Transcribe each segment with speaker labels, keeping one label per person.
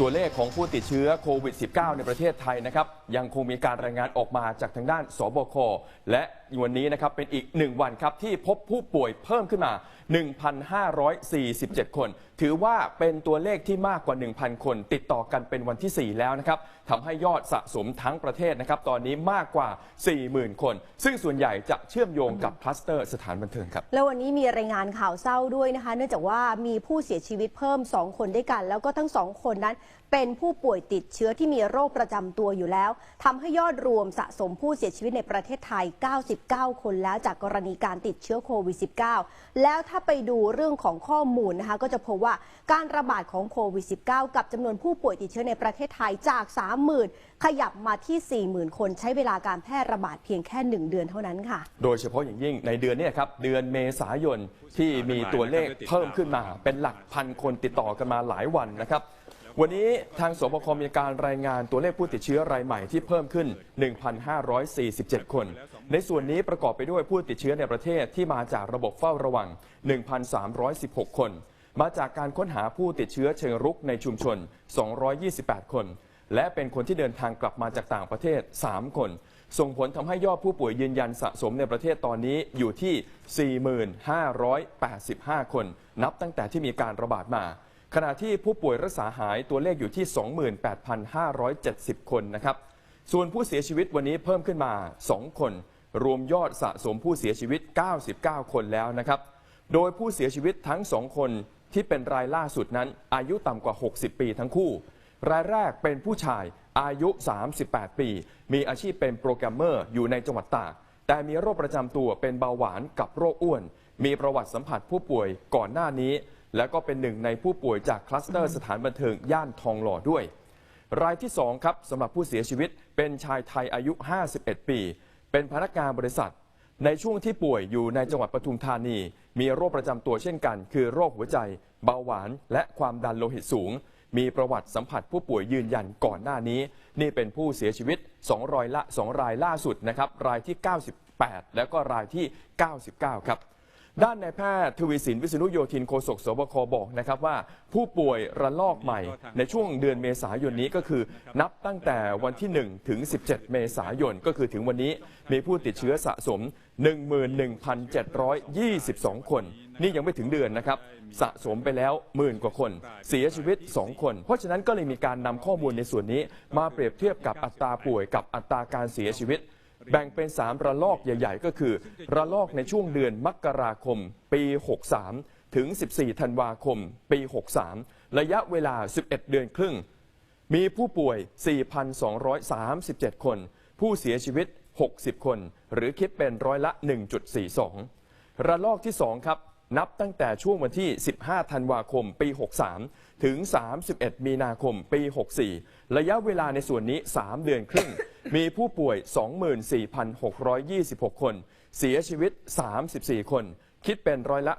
Speaker 1: ตัวเลขของผู้ติดเชื้อโควิด -19 ในประเทศไทยนะครับ ยังคงมีการรายงานออกมาจากทางด้านสบคและ วันนี้นะครับเป็นอีกหนึ่งวันครับที่พบผู้ป่วยเพิ่มขึ้นมา 1,547 คน ถือว่าเป็นตัวเลขที่มากกว่า 1,000 คน ติดต่อกันเป็นวันที่ 4 แล้วนะครับทำให้ยอดสะสมทั้งประเทศนะครับตอนนี้มากกว่า 40,000 คน ซึ่งส่วนใหญ่จะเชื่อมโยงกับคลัสเตอร์สถานบันเทิงครับ
Speaker 2: แล้ววันนี้มีรายงานข่าวเศร้าด้วยนะคะ เนื่องจากว่ามีผู้เสียชีวิตเพิ่ม 2 คนด้วยกัน แล้วก็ทั้งสองคนนั้นเป็นผู้ป่วยติดเชื้อที่มีโรคประจำตัวอยู่แล้วทำให้ยอดรวมสะสมผู้เสียชีวิตในประเทศไทย99คนแล้วจากกรณีการติดเชื้อโควิด -19 แล้วถ้าไปดูเรื่องของข้อมูลนะคะ ก็จะพบว่าการระบาดของโควิด -19 กับจำนวนผู้ป่วยติดเชื้อในประเทศไทยจาก 30,000 ขยับมาที่ 40,000 คนใช้เวลาการแพร่ระบาดเพียงแค่ 1 เดือนเท่านั้นค่ะ
Speaker 1: โดยเฉพาะอย่างยิ่งในเดือนนี้ครับ เดือนเมษายนที่มีตัวเลขเพิ่มขึ้นมาเป็นหลักพันคนติดต่อกันมาหลายวันนะครับวันนี้ทางสบคมีการรายงานตัวเลขผู้ติดเชื้อรายใหม่ที่เพิ่มขึ้น 1,547 คน ในส่วนนี้ประกอบไปด้วยผู้ติดเชื้อในประเทศที่มาจากระบบเฝ้าระวัง 1,316 คน มาจากการค้นหาผู้ติดเชื้อเชิงรุกในชุมชน 228 คน และเป็นคนที่เดินทางกลับมาจากต่างประเทศ 3 คน ส่งผลทำให้ยอดผู้ป่วยยืนยันสะสมในประเทศตอนนี้อยู่ที่ 4585 คน นับตั้งแต่ที่มีการระบาดมาขณะที่ผู้ป่วยรักษาหายตัวเลขอยู่ที่ 28,570 คนนะครับ ส่วนผู้เสียชีวิตวันนี้เพิ่มขึ้นมา 2 คน รวมยอดสะสมผู้เสียชีวิต 99 คนแล้วนะครับ โดยผู้เสียชีวิตทั้ง2คนที่เป็นรายล่าสุดนั้น อายุต่ำกว่า 60 ปีทั้งคู่ รายแรกเป็นผู้ชายอายุ 38 ปี มีอาชีพเป็นโปรแกรมเมอร์อยู่ในจังหวัดตาก แต่มีโรคประจำตัวเป็นเบาหวานกับโรคอ้วน มีประวัติสัมผัสผู้ป่วยก่อนหน้านี้ และก็เป็นหนึ่งในผู้ป่วยจากคลัสเตอร์สถานบันเทิงย่านทองหล่อด้วย รายที่2ครับสำหรับผู้เสียชีวิตเป็นชายไทยอายุ 51 ปี เป็นพนักงานบริษัท ในช่วงที่ป่วยอยู่ในจังหวัดปทุมธานี มีโรคประจำตัวเช่นกัน คือโรคหัวใจ เบาหวาน และความดันโลหิตสูง มีประวัติสัมผัสผู้ป่วยยืนยันก่อนหน้านี้ นี่เป็นผู้เสียชีวิต2รายละ2รายล่าสุดนะครับรายที่ 98 แล้วก็รายที่ 99 ครับ ด้านนายแพทย์ทวีสินวิษณุโยธินโฆษกสบคบอกนะครับว่า ผู้ป่วยระลอกใหม่ในช่วงเดือนเมษายนนี้ก็คือ นับตั้งแต่วันที่ 1 ถึง 17 เมษายนก็คือถึงวันนี้มีผู้ติดเชื้อสะสม 11,722 คน นี่ยังไม่ถึงเดือนนะครับ สะสมไปแล้วหมื่นกว่าคน เสียชีวิต 2 คน เพราะฉะนั้นก็เลยมีการนำข้อมูลในส่วนนี้ มาเปรียบเทียบกับอัตราป่วยกับอัตราการเสียชีวิต แบ่งเป็น 3 ระลอกใหญ่ ๆ ก็คือ ระลอกในช่วงเดือนมกราคม ปี 63 ถึง 14 ธันวาคม ปี 63 ระยะเวลา 11 เดือนครึ่ง มีผู้ป่วย 4,237 คน ผู้เสียชีวิต 60 คน หรือคิดเป็นร้อยละ 1.42 ระลอกที่ 2 ครับ นับตั้งแต่ช่วงวันที่ 15 ธันวาคม ปี 63 ถึง 31 มีนาคมปี 64 ระยะเวลาในส่วนนี้ 3 เดือนครึ่ง มีผู้ป่วย 24,626 คน เสียชีวิต 34 คน คิดเป็นร้อยละ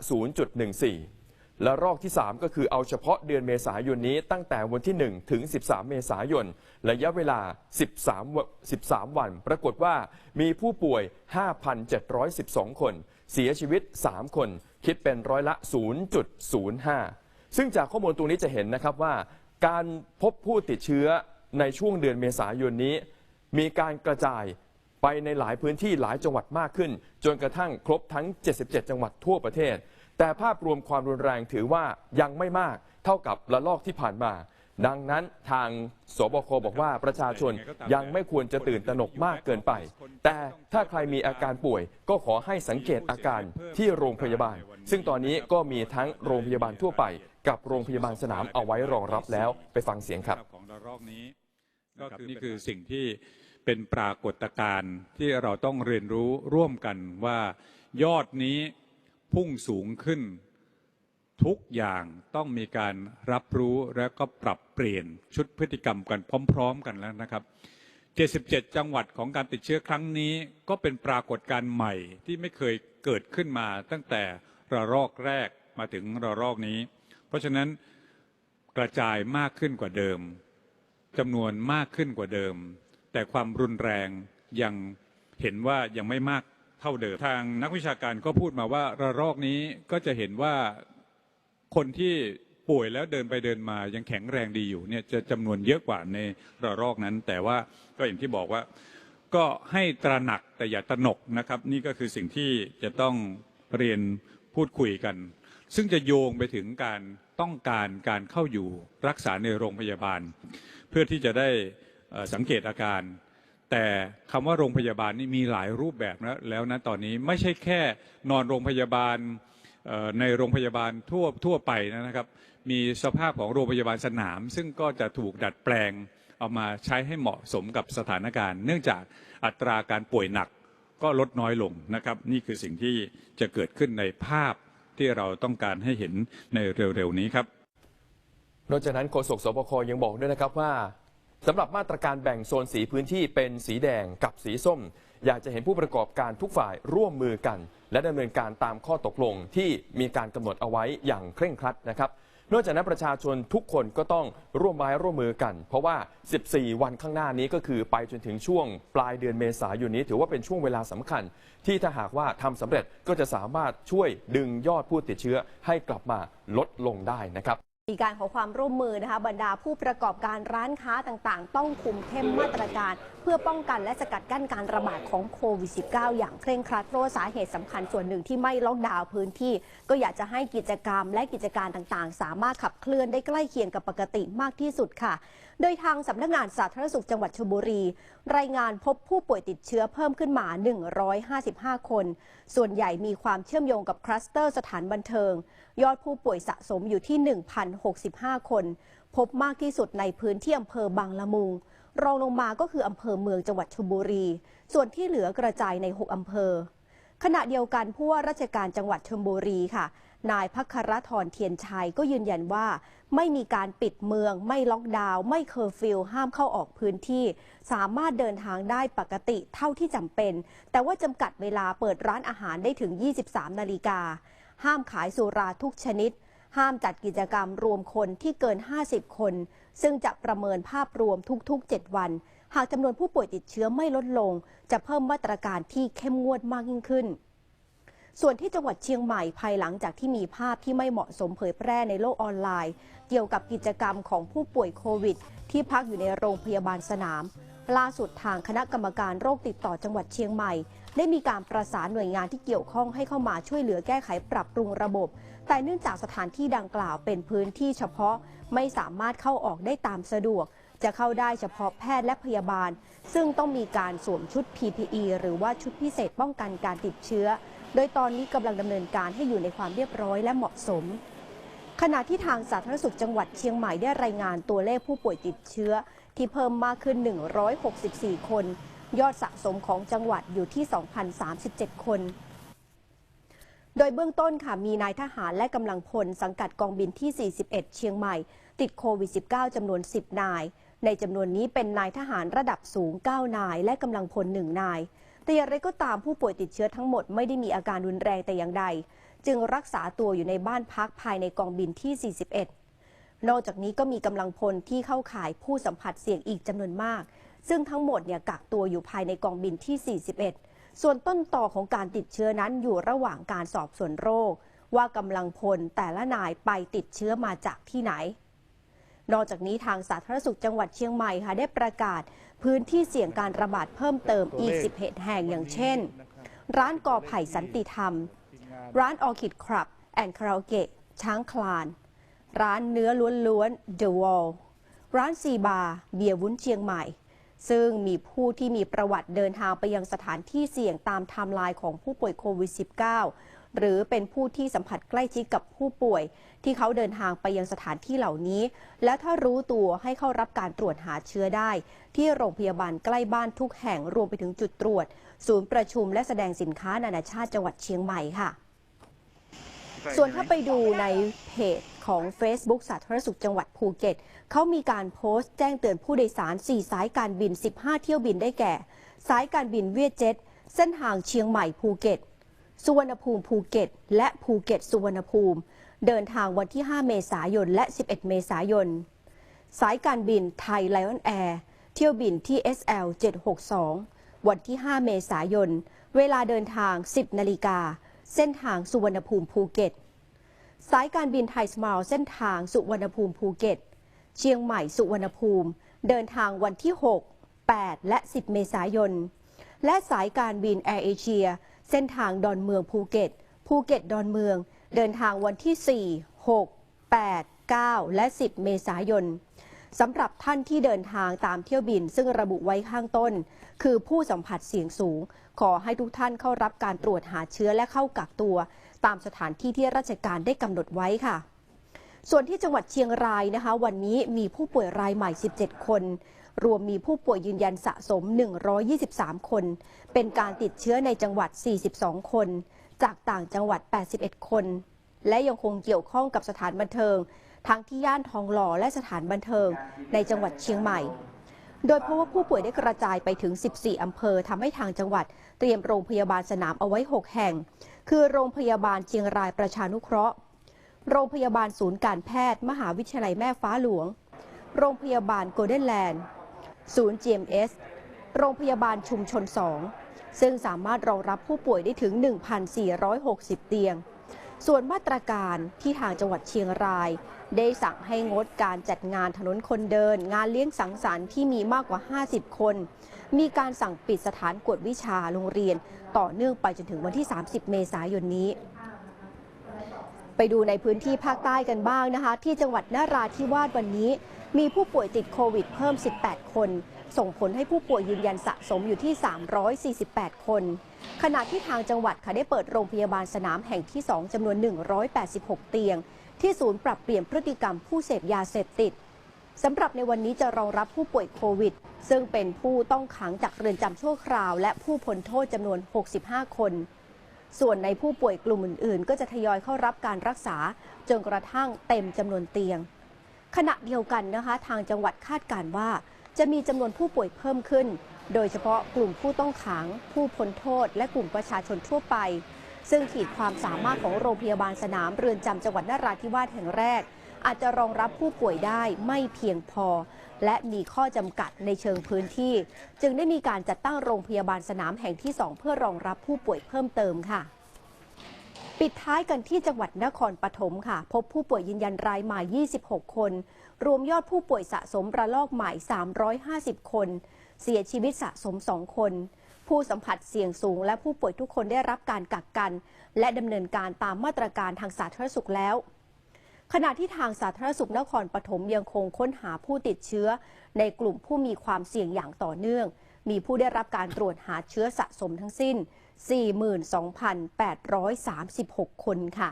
Speaker 1: 0.14 และรอกที่ 3 ก็คือเอาเฉพาะเดือนเมษายนนี้ตั้งแต่วันที่ 1 ถึง 13 เมษายน ระยะเวลา 13 13 วัน ปรากฏว่ามีผู้ป่วย 5,712 คน เสียชีวิต 3 คน คิดเป็นร้อยละ 0.05 ซึ่งจากข้อมูลตรงนี้จะเห็นนะครับว่า การพบผู้ติดเชื้อในช่วงเดือนเมษายนนี้ มีการกระจายไปในหลายพื้นที่หลายจังหวัดมากขึ้น จนกระทั่งครบทั้ง 77 จังหวัดทั่วประเทศ แต่ภาพรวมความรุนแรงถือว่ายังไม่มากเท่ากับระลอกที่ผ่านมา ดังนั้นทางสบคบอกว่าประชาชนยังไม่ควรจะตื่นตระหนกมากเกินไป แต่ถ้าใครมีอาการป่วยก็ขอให้สังเกตอาการที่โรงพยาบาล ซึ่งตอนนี้ก็มีทั้งโรงพยาบาลทั่วไป กับโรงพยาบาลสนามเอาไว้รองรับแล้วไปฟังเสียงครับ
Speaker 3: ของระลอกนี้ก็คือนี่คือสิ่งที่เป็นปรากฏการณ์ที่เราต้องเรียนรู้ร่วมกันว่ายอดนี้พุ่งสูงขึ้น ทุกอย่างต้องมีการรับรู้และก็ปรับเปลี่ยนชุดพฤติกรรมกันพร้อม ๆ กันแล้วนะครับ 77 จังหวัดของการติดเชื้อครั้งนี้ ก็เป็นปรากฏการณ์ใหม่ที่ไม่เคยเกิดขึ้นมาตั้งแต่ระลอกแรกมาถึงระลอกนี้ เพราะฉะนั้นกระจายมากขึ้นกว่าเดิมจำนวนมากขึ้นกว่าเดิม แต่ความรุนแรงยังเห็นว่ายังไม่มากเท่าเดิม ทางนักวิชาการก็พูดมาว่าระลอกนี้ก็จะเห็นว่าคนที่ป่วยแล้วเดินไปเดินมายังแข็งแรงดีอยู่เนี่ยจะจำนวนเยอะกว่าในระลอกนั้น แต่ว่าก็อย่างที่บอกว่าก็ให้ตระหนักแต่อย่าตระหนกนะครับ นี่ก็คือสิ่งที่จะต้องเรียนพูดคุยกัน ซึ่งจะโยงไปถึงการต้องการการเข้าอยู่รักษาในโรงพยาบาล เพื่อที่จะได้สังเกตอาการ แต่คำว่าโรงพยาบาลนี่มีหลายรูปแบบนะแล้วนะตอนนี้ไม่ใช่แค่นอนโรงพยาบาลในโรงพยาบาลทั่วทั่วไปนะครับ มีสภาพของโรงพยาบาลสนาม ซึ่งก็จะถูกดัดแปลงเอามาใช้ให้เหมาะสมกับสถานการณ์ เนื่องจากอัตราการป่วยหนักก็ลดน้อยลงนะครับ นี่คือสิ่งที่จะเกิดขึ้นในภาพ ที่เราต้องการให้เห็นในเร็วๆนี้ครับ
Speaker 1: นอกจากนั้นโฆษกสบคยังบอกด้วยนะครับว่าสำหรับมาตรการแบ่งโซนสีพื้นที่เป็นสีแดงกับสีส้ม อยากจะเห็นผู้ประกอบการทุกฝ่ายร่วมมือกัน และดำเนินการตามข้อตกลงที่มีการกำหนดเอาไว้อย่างเคร่งครัดนะครับ นอกจากนั้นประชาชนทุกคนก็ต้องร่วมไม้ร่วมมือกัน เพราะว่า 14 วันข้างหน้านี้ก็คือไปจนถึงช่วงปลายเดือนเมษายนนี้ถือว่าเป็นช่วงเวลาสำคัญ ที่ถ้าหากว่าทำสำเร็จก็จะสามารถช่วยดึงยอดผู้ติดเชื้อให้กลับมาลดลงได้นะครับ
Speaker 2: มีการขอความร่วมมือนะคะบรรดาผู้ประกอบการร้านค้าต่างๆ ต้องคุมเข้มมาตรการ เพื่อป้องกันและสกัดกั้นการระบาดของโควิด -19 อย่างเคร่งครัดเพราะว่าสาเหตุสำคัญส่วนหนึ่งที่ไม่ล็อกดาวน์พื้นที่ ก็อยากจะให้กิจกรรมและกิจการต่างๆ สามารถขับเคลื่อนได้ใกล้เคียงกับปกติมากที่สุดค่ะ โดยทางสำนักงานสาธารณสุขจังหวัดชลบุรี รายงานพบผู้ป่วยติดเชื้อเพิ่มขึ้นมา 155 คน ส่วนใหญ่มีความเชื่อมโยงกับคลัสเตอร์สถานบันเทิงยอดผู้ป่วยสะสมอยู่ที่ 1,065 คน พบมากที่สุดในพื้นที่อำเภอบางละมุง รองลงมาก็คืออำเภอเมืองจังหวัดชลบุรี ส่วนที่เหลือกระจายใน 6 อำเภอ ขณะเดียวกันผู้ว่าราชการจังหวัดชลบุรีค่ะ นายพัครธรเทียนชัยก็ยืนยันว่า ไม่มีการปิดเมือง ไม่ล็อกดาวน์ไม่เคอร์ฟิวห้ามเข้าออกพื้นที่ สามารถเดินทางได้ปกติเท่าที่จำเป็น แต่ว่าจำกัดเวลาเปิดร้านอาหารได้ถึง 23 นาฬิกา ห้ามขายสุราทุกชนิด ห้ามจัดกิจกรรมรวมคนที่เกิน 50 คน ซึ่งจะประเมินภาพรวมทุกๆ 7 วัน หากจำนวนผู้ป่วยติดเชื้อไม่ลดลง จะเพิ่มมาตรการที่เข้มงวดมากยิ่งขึ้น ส่วนที่จังหวัดเชียงใหม่ภายหลังจากที่มีภาพที่ไม่เหมาะสมเผยแพร่ในโลกออนไลน์ เกี่ยวกับกิจกรรมของผู้ป่วยโควิด ที่พักอยู่ในโรงพยาบาลสนาม ล่าสุดทางคณะกรรมการโรคติดต่อจังหวัดเชียงใหม่ ได้มีการประสานหน่วยงานที่เกี่ยวข้องให้เข้ามาช่วยเหลือแก้ไขปรับปรุงระบบ แต่เนื่องจากสถานที่ดังกล่าวเป็นพื้นที่เฉพาะไม่สามารถเข้าออกได้ตามสะดวก จะเข้าได้เฉพาะแพทย์และพยาบาล ซึ่งต้องมีการสวมชุด PPE หรือว่าชุดพิเศษป้องกันการติดเชื้อ โดยตอนนี้กำลังดำเนินการให้อยู่ในความเรียบร้อยและเหมาะสมขณะที่ทางสาธารณสุขจังหวัดเชียงใหม่ได้รายงานตัวเลขผู้ป่วยติดเชื้อ ที่เพิ่มมากขึ้น 164 คน ยอดสะสมของจังหวัดอยู่ที่ 2,037 คน โดยเบื้องต้นค่ะมีนายทหารและกำลังพลสังกัดกองบินที่ 41 เชียงใหม่ ติดโควิด -19 จำนวน 10 นาย ในจำนวนนี้เป็นนายทหารระดับสูง 9 นาย และกำลังพล 1 นาย แต่อย่างไรก็ตามผู้ป่วยติดเชื้อทั้งหมดไม่ได้มีอาการรุนแรงแต่อย่างใด จึงรักษาตัวอยู่ในบ้านพักภายในกองบินที่ 41 นอกจากนี้ก็มีกำลังพลที่เข้าข่ายผู้สัมผัสเสี่ยงอีกจำนวนมาก ซึ่งทั้งหมดเนี่ยกักตัวอยู่ภายในกองบินที่ 41 ส่วนต้นต่อของการติดเชื้อนั้นอยู่ระหว่างการสอบสวนโรค ว่ากำลังพลแต่ละนายไปติดเชื้อมาจากที่ไหน นอกจากนี้ทางสาธารณสุขจังหวัดเชียงใหม่ค่ะได้ประกาศ พื้นที่เสี่ยงการระบาดเพิ่มเติมอีก11แห่งอย่างเช่น ร้านกอไผ่สันติธรรม ร้านออคิดคลับ แอนคาราโอเกะช้างคลาน ร้านเนื้อล้วนๆ The Wall ร้านซีบาร์เบียร์วุ้นเชียงใหม่ ซึ่งมีผู้ที่มีประวัติเดินทางไปยังสถานที่เสี่ยงตามไทม์ไลน์ของผู้ป่วยโควิด -19 หรือเป็นผู้ที่สัมผัสใกล้ชิดกับผู้ป่วย ที่เขาเดินทางไปยังสถานที่เหล่านี้ และถ้ารู้ตัวให้เข้ารับการตรวจหาเชื้อได้ ที่โรงพยาบาลใกล้บ้านทุกแห่งรวมไปถึงจุดตรวจ ศูนย์ประชุมและแสดงสินค้านานาชาติจังหวัดเชียงใหม่ค่ะ ส่วนถ้าไปดูในเพจของ Facebook สาธารณสุขจังหวัดภูเก็ตเขามีการโพสต์แจ้งเตือนผู้โดยสาร 4 สายการบิน 15 เที่ยวบินได้แก่ สายการบินเวียดเจ็ต เส้นทางเชียงใหม่ภูเก็ต สุวรรณภูมิภูเก็ต และภูเก็ต สุวรรณภูมิ เดินทางวันที่ 5 เมษายน และ 11 เมษายน สายการบินไทยไลออนแอร์เที่ยวบินที่ SL 762 วันที่ 5 เมษายน เวลาเดินทาง 10 นาฬิกา เส้นทางสุวรรณภูมิภูเก็ต สายการบินไทยสม l ลเส้นทางสุวรรณภูมิภูเก็ต เชียงใหม่สุวรรณภูมิ เดินทางวันที่ 6 8 และ 10 เมษายน และสายการบินแอร์เอเชียเส้นทางดอนเมืองภูเก็ต ภูเก็ตดอนเมือง เดินทางวันที่ 4 6 8 9 และ 10 เมษายน สำหรับท่านที่เดินทางตามเที่ยวบิน ซึ่งระบุไว้ข้างต้น คือผู้สัมผัสเสี่ยงสูง ขอให้ทุกท่านเข้ารับการตรวจหาเชื้อและเข้ากักตัว ตามสถานที่ที่ราชการได้กำหนดไว้ค่ะ ส่วนที่จังหวัดเชียงรายนะคะ วันนี้มีผู้ป่วยรายใหม่ 17 คน รวมมีผู้ป่วยยืนยันสะสม 123 คน เป็นการติดเชื้อในจังหวัด 42 คน จากต่างจังหวัด 81 คน และยังคงเกี่ยวข้องกับสถานบันเทิง ทั้งที่ย่านทองหล่อและสถานบันเทิงในจังหวัดเชียงใหม่ โดยเพราะว่าผู้ป่วยได้กระจายไปถึง 14 อำเภอทำให้ทางจังหวัดเตรียมโรงพยาบาลสนามเอาไว้ 6 แห่ง คือโรงพยาบาลเชียงรายประชานุเคราะห์ โรงพยาบาลศูนย์การแพทย์ มหาวิทยาลัยแม่ฟ้าหลวง โรงพยาบาลโกลเด้นแลนด์ ศูนย์ GMS โรงพยาบาลชุมชน 2 ซึ่งสามารถรองรับผู้ป่วยได้ถึง 1,460 เตียง ส่วนมาตรการที่ทางจังหวัดเชียงราย ได้สั่งให้งดการจัดงานถนนคนเดิน งานเลี้ยงสังสรรค์ที่มีมากกว่า 50 คน มีการสั่งปิดสถานกวดวิชาโรงเรียน ต่อเนื่องไปจนถึงวันที่ 30 เมษายนนี้ ไปดูในพื้นที่ภาคใต้กันบ้างนะคะ ที่จังหวัดนราธิวาสวันนี้ มีผู้ป่วยติดโควิดเพิ่ม 18 คน ส่งผลให้ผู้ป่วยยืนยันสะสมอยู่ที่ 348 คน ขณะที่ทางจังหวัดค่ะได้เปิดโรงพยาบาลสนามแห่งที่ 2จำนวน 186 เตียง ที่ศูนย์ปรับเปลี่ยนพฤติกรรมผู้เสพยาเสพติดสำหรับในวันนี้จะรองรับผู้ป่วยโควิด ซึ่งเป็นผู้ต้องขังจากเรือนจำชั่วคราว และผู้พ้นโทษจำนวน 65 คน ส่วนในผู้ป่วยกลุ่มอื่น ๆ ก็จะทยอยเข้ารับการรักษาจนกระทั่งเต็มจำนวนเตียง ขณะเดียวกันนะคะ ทางจังหวัดคาดการณ์ว่า จะมีจำนวนผู้ป่วยเพิ่มขึ้น โดยเฉพาะกลุ่มผู้ต้องขัง ผู้พ้นโทษ และกลุ่มประชาชนทั่วไป ซึ่งขีดความสามารถของโรงพยาบาลสนามเรือนจำจังหวัดนราธิวาสแห่งแรก อาจจะรองรับผู้ป่วยได้ไม่เพียงพอ และมีข้อจำกัดในเชิงพื้นที่ จึงได้มีการจัดตั้งโรงพยาบาลสนามแห่งที่ 2 เพื่อรองรับผู้ป่วยเพิ่มเติมค่ะปิดท้ายกันที่จังหวัดนครปฐมค่ะ พบผู้ป่วยยืนยันรายใหม่ 26 คน รวมยอดผู้ป่วยสะสมระลอกใหม่ 350 คน เสียชีวิตสะสม2คน ผู้สัมผัสเสี่ยงสูง และผู้ป่วยทุกคนได้รับการกักกัน และดำเนินการตามมาตรการทางสาธารณสุขแล้ว ขณะที่ทางสาธารณสุขนครปฐมยังคงค้นหาผู้ติดเชื้อ ในกลุ่มผู้มีความเสี่ยงอย่างต่อเนื่อง มีผู้ได้รับการตรวจหาเชื้อสะสมทั้งสิ้น 42,836 คนค่ะ